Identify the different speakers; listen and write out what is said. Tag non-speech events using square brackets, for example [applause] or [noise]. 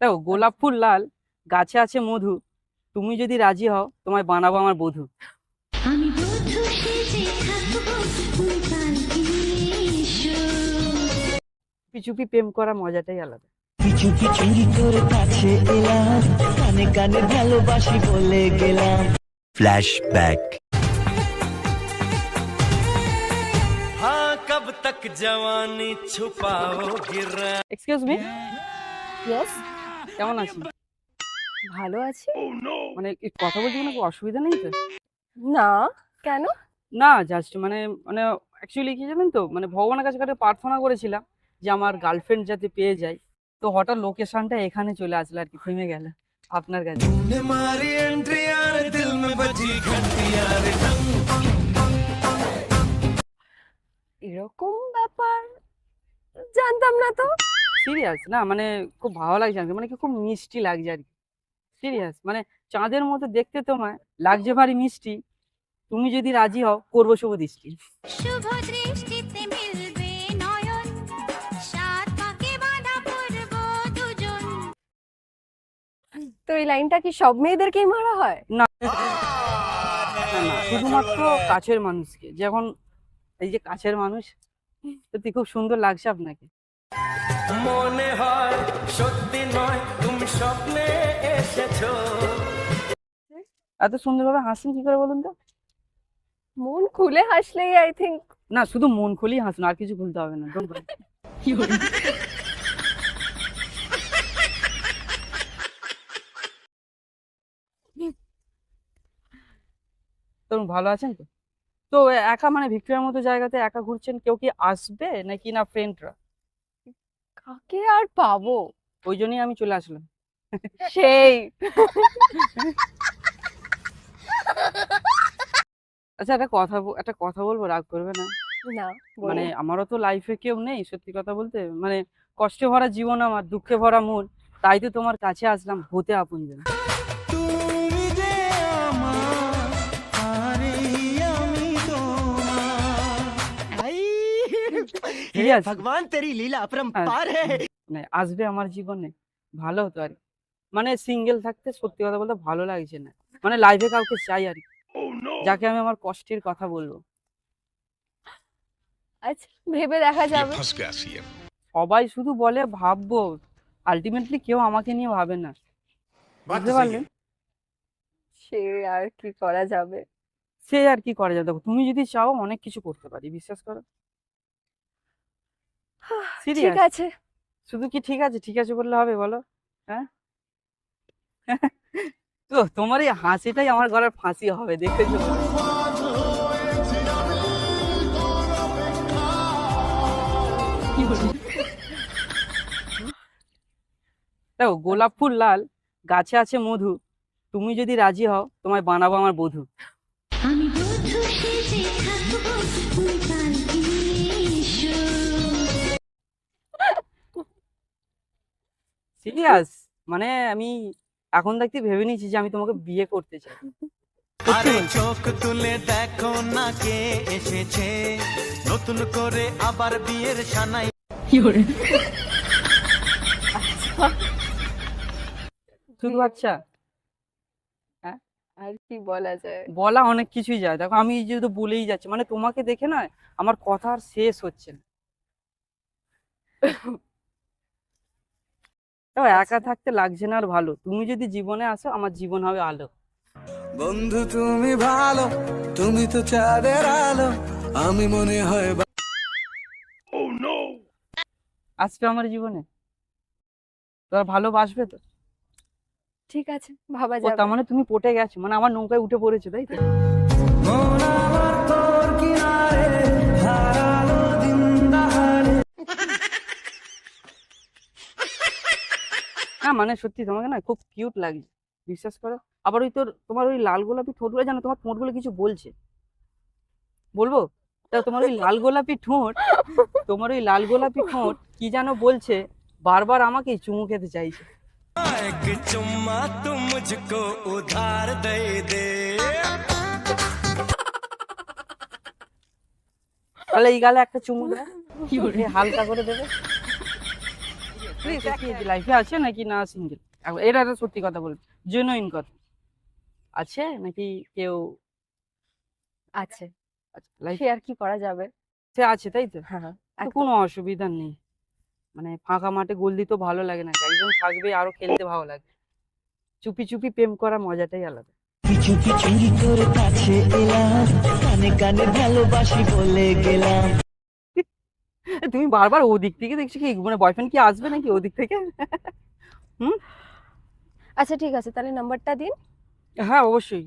Speaker 1: দেখো গোলাপ ফুল লাল গাছে আছে মধু তুমি যদি রাজি হও তোমায় বানাবো আমার বধু। চুপি চুপি প্রেম করা মজাটাই আলাদা।
Speaker 2: চুপি চুরি করে কাছে এলাম কানে কানে ভালোবাসি বলে গেলাম।
Speaker 3: ফ্ল্যাশব্যাক
Speaker 4: হ্যাঁ কব তক জওয়ানি ছুপাও গিরা
Speaker 1: এক্সকিউজ মি
Speaker 5: ইয়েস
Speaker 1: কেমন আছিস
Speaker 5: ভালো আছি।
Speaker 1: মানে কথা বলতে কোনো অসুবিধা নেই তো?
Speaker 5: না কেন?
Speaker 1: না জাস্ট মানে মানে অ্যাকচুয়ালি কি জানেন তো? মানে ভগবানের কাছে কাটে প্রার্থনা করেছিলাম যে আমার গার্লফ্রেন্ড যাতে পেয়ে যায়। তো হঠাৎ লোকেশনটা এখানে চলে আসলো আর কি থেমে গেল আপনার কাছে।
Speaker 5: এরকম ব্যাপার? জানতাম না তো।
Speaker 1: সিরিয়াস না মানে খুব ভালো লাগছে আর মানে কি খুব মিষ্টি লাগছে আর কি সিরিয়াস মানে চাঁদের মতো দেখতে তোমায় লাগছে ভারী মিষ্টি। তুমি যদি রাজি হও করব শুভ দৃষ্টি।
Speaker 6: শুভ দৃষ্টিতে মিলবে নয়ন। সাত পাকে বাঁধা পড়ব দুজন।
Speaker 5: তো এই লাইনটা কি সব মেয়েদেরকেই মারা হয়?
Speaker 1: না। না শুধুমাত্র কাছের মানুষকে। যখন এই যে কাছের মানুষ সত্যি খুব সুন্দর লাগছে আপনাকে।
Speaker 4: মনে হয় সত্যি নয় তুমি স্বপ্নে এসেছ।
Speaker 1: এত সুন্দরভাবে হাসছেন কি করে বলুন তো?
Speaker 5: মন খুলে হাসলেই আই থিঙ্ক
Speaker 1: না শুধু মন খুলেই হাসুন আর কিছু খুলতে হবে না। ভালো আছেন তো? তো একা মানে ভিক্টোরিয়ার মতো জায়গাতে একা ঘুরছেন কেউ কি আসবে? নাকি না ফ্রেন্ডরা
Speaker 5: কাকে আর পাবো?
Speaker 1: ওই জন্যই আমি চলে আসলাম।
Speaker 5: সেই।
Speaker 1: আচ্ছা একটা কথা একটা কথা বলব রাগ করবে না?
Speaker 5: না
Speaker 1: মানে আমারও তো লাইফে কেউ নেই সত্যি কথা বলতে। মানে কষ্টে ভরা জীবন আমার দুঃখে ভরা মন তাই তো তোমার কাছে আসলাম হতে আপনজন ঠিক
Speaker 2: ভগবান তেরি লীলা অপরম্পার আচ্ছা।
Speaker 1: হে। আসবে আমার জীবনে। ভালো হতো আর মানে সিঙ্গেল থাকতে সত্যি কথা বলতে ভালো লাগছে না। মানে লাইফে কাউকে চাই আর যাকে আমি আমার কষ্টের কথা বলব।
Speaker 5: আচ্ছা ভেবে দেখা যাবে।
Speaker 1: সবাই শুধু বলে ভাববো। আলটিমেটলি কেউ আমাকে নিয়ে ভাবে না। বুঝতে পারলেন
Speaker 5: সে আর কি করা যাবে?
Speaker 1: সে আর কি করা যাবে? তুমি যদি চাও অনেক কিছু করতে পারি। বিশ্বাস করো? [sighs]
Speaker 5: ঠিক আছে।
Speaker 1: শুধু কি ঠিক আছে? ঠিক আছে বললে হবে বলো। হ্যাঁ? [laughs] তো তোমার এই হাসিটাই আমার গলার ফাঁসি হবে দেখেছ? দেখো গোলাপ ফুল লাল গাছে আছে মধু। তুমি যদি রাজি হও তোমায় বানাবো আমার বধূ। সিরিয়াস মানে আমি এখন দেখতে ভেবে নিয়েছি যে আমি তোমাকে বিয়ে করতে চাই।
Speaker 4: আরে চোখ তুলে দেখো না কে এসেছে। নতুন করে আবার বিয়ের সানাই।
Speaker 1: শুধু আচ্ছা।
Speaker 5: আর কি বলা যায়?
Speaker 1: বলা অনেক কিছুই যায়। দেখো আমি যেহেতু বলেই যাচ্ছি মানে তোমাকে দেখে না আমার কথা আর শেষ হচ্ছে না। দেখো, একা থাকতে লাগছে না আর ভালো। তুমি যদি জীবনে আসো আমার জীবন হবে আলো।
Speaker 7: বন্ধু তুমি ভালো তুমি তো চাঁদের আলো। আমি মনে হয়
Speaker 1: আসবে আমার জীবনে? তোর ভালোবাসবে তো?
Speaker 5: ঠিক আছে ভাবা
Speaker 1: ও তার মানে তুমি পটে গেছো মানে আমার নৌকায় উঠে পড়েছো তাই তো?
Speaker 7: মানে
Speaker 1: সত্যি তোমাকে না খুব কিউট লাগছে বিশ্বাস করো। আবার ওই তোর তোমার ওই লাল গোলাপি ঠোঁটগুলো জানো তোমার ঠোঁটগুলো কিছু বলছে। বলব? তা তোমার ওই লাল গোলাপি ঠোঁট তোমার ওই লাল গোলাপি ঠোঁট কি যেন বলছে? বারবার আমাকে চুমু খেতে চাইছে। তাহলে এই গালে একটা চুমু দেয় হালকা করে দেবে। প্লিজ লাইফে আছে নাকি না সিঙ্গেল এটা একটা সত্যি কথা জেনুইন কথা। আছে নাকি কেউ?
Speaker 5: আছে।
Speaker 1: লাইফ
Speaker 5: আর কি করা যাবে?
Speaker 1: সে আছে তাই তো?
Speaker 5: হ্যাঁ হ্যাঁ।
Speaker 1: তো
Speaker 5: একদম।
Speaker 1: কোনো অসুবিধা নেই। মানে ফাঁকা মাঠে গোল দিতেও ভালো লাগে না। একজন থাকবে আরও খেলতে ভালো লাগে। চুপি চুপি প্রেম করা মজাটাই আলাদা।
Speaker 2: তোর কাছে এলাম। কানে কানে ভালোবাসি বলে গেলাম।
Speaker 1: তুমি বারবার ওদিক থেকে দেখছি কি মানে বয়ফ্রেন্ড কি আসবে নাকি ওদিক থেকে? হুম?
Speaker 5: আচ্ছা ঠিক আছে তাহলে নাম্বারটা দিন।
Speaker 1: হ্যাঁ অবশ্যই।